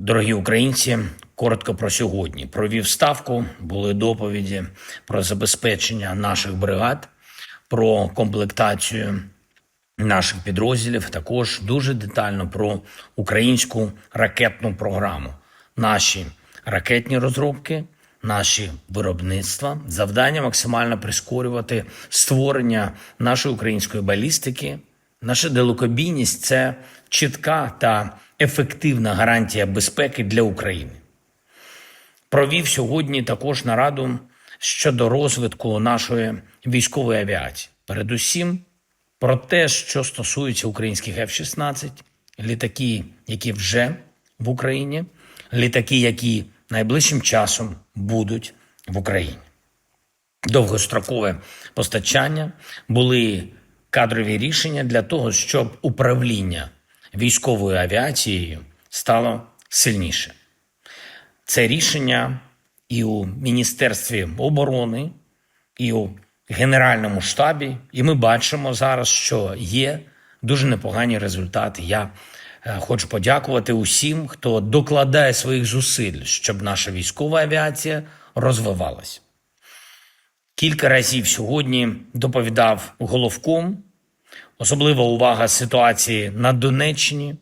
Дорогі українці, коротко про сьогодні. Провів ставку, були доповіді про забезпечення наших бригад, про комплектацію наших підрозділів. Також дуже детально про українську ракетну програму, наші ракетні розробки, наші виробництва. Завдання максимально прискорювати створення нашої української балістики. Наша далекобійність це чітка та ефективна гарантія безпеки для України. Провів сьогодні також нараду щодо розвитку нашої військової авіації. Передусім про те, що стосується українських F-16, літаки, які вже в Україні, літаки, які найближчим часом будуть в Україні. Довгострокове постачання були кадрові рішення для того, щоб управління військовою авіацією стало сильніше. Це рішення і у Міністерстві оборони, і у Генеральному штабі. І ми бачимо зараз, що є дуже непогані результати. Я е, хочу подякувати усім, хто докладає своїх зусиль, щоб наша військова авіація розвивалась. Кілька разів сьогодні доповідав головком, особлива увага ситуації на Донеччині,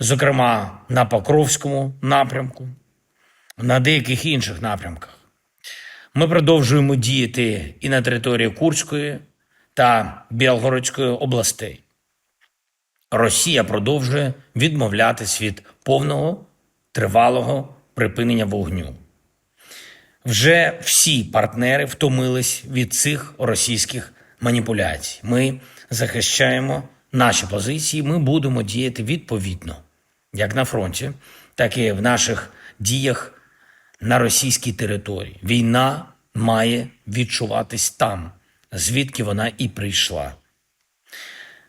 зокрема на Покровському напрямку, на деяких інших напрямках. Ми продовжуємо діяти і на території Курської та Білгородської областей. Росія продовжує відмовлятись від повного тривалого припинення вогню. Вже всі партнери втомились від цих російських маніпуляцій. Ми захищаємо наші позиції. Ми будемо діяти відповідно, як на фронті, так і в наших діях на російській території. Війна має відчуватись там, звідки вона і прийшла.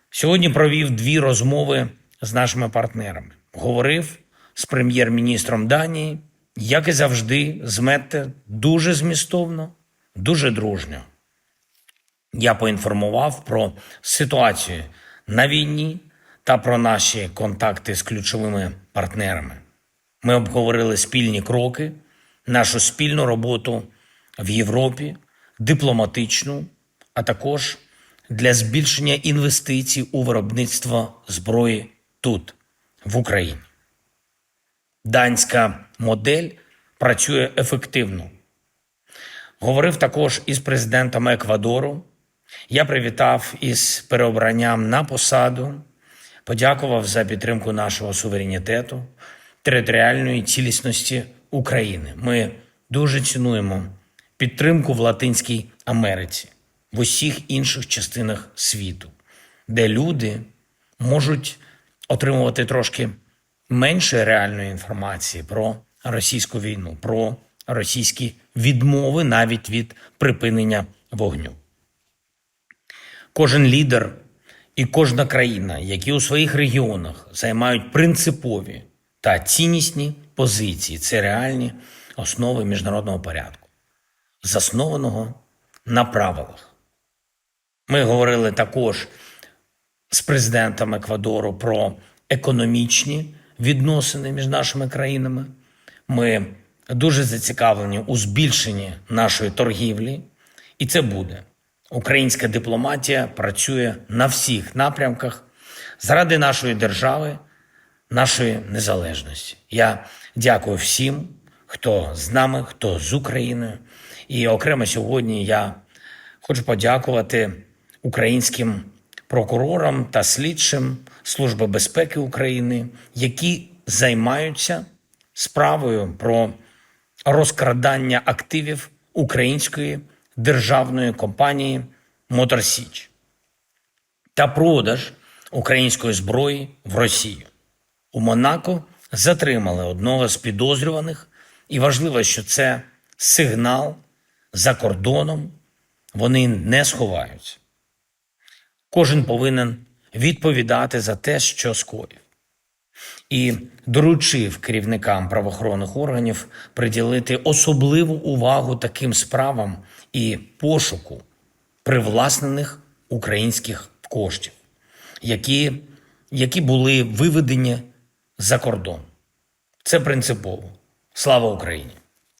Сьогодні провів дві розмови з нашими партнерами. Говорив з прем'єр-міністром Данії, як і завжди, з Метте дуже змістовно, дуже дружньо. Я поінформував про ситуацію на війні та про наші контакти з ключовими партнерами. Ми обговорили спільні кроки, нашу спільну роботу в Європі, дипломатичну, а також для збільшення інвестицій у виробництво зброї тут, в Україні. Данська модель працює ефективно. Говорив також із президентом Еквадору. Я привітав із переобранням на посаду, подякував за підтримку нашого суверенітету, територіальної цілісності України. Ми дуже цінуємо підтримку в Латинській Америці, в усіх інших частинах світу, де люди можуть отримувати трошки менше реальної інформації про російську війну, про російські відмови навіть від припинення вогню. Кожен лідер і кожна країна, які у своїх регіонах займають принципові та ціннісні позиції, це реальні основи міжнародного порядку, заснованого на правилах. Ми говорили також з президентом Еквадору про економічні відносини між нашими країнами. Ми дуже зацікавлені у збільшенні нашої торгівлі, і це буде. Українська дипломатія працює на всіх напрямках заради нашої держави, нашої незалежності. Я дякую всім, хто з нами, хто з Україною. І окремо сьогодні я хочу подякувати українським прокурорам та слідчим Служби безпеки України, які займаються справою про розкрадання активів української державної компанії Мотор Січ та продаж української зброї в Росію. У Монако затримали одного з підозрюваних, і важливо, що це сигнал за кордоном. Вони не сховаються. Кожен повинен відповідати за те, що скоїв. І доручив керівникам правоохоронних органів приділити особливу увагу таким справам і пошуку привласнених українських коштів, які, які були виведені за кордон. Це принципово. Слава Україні!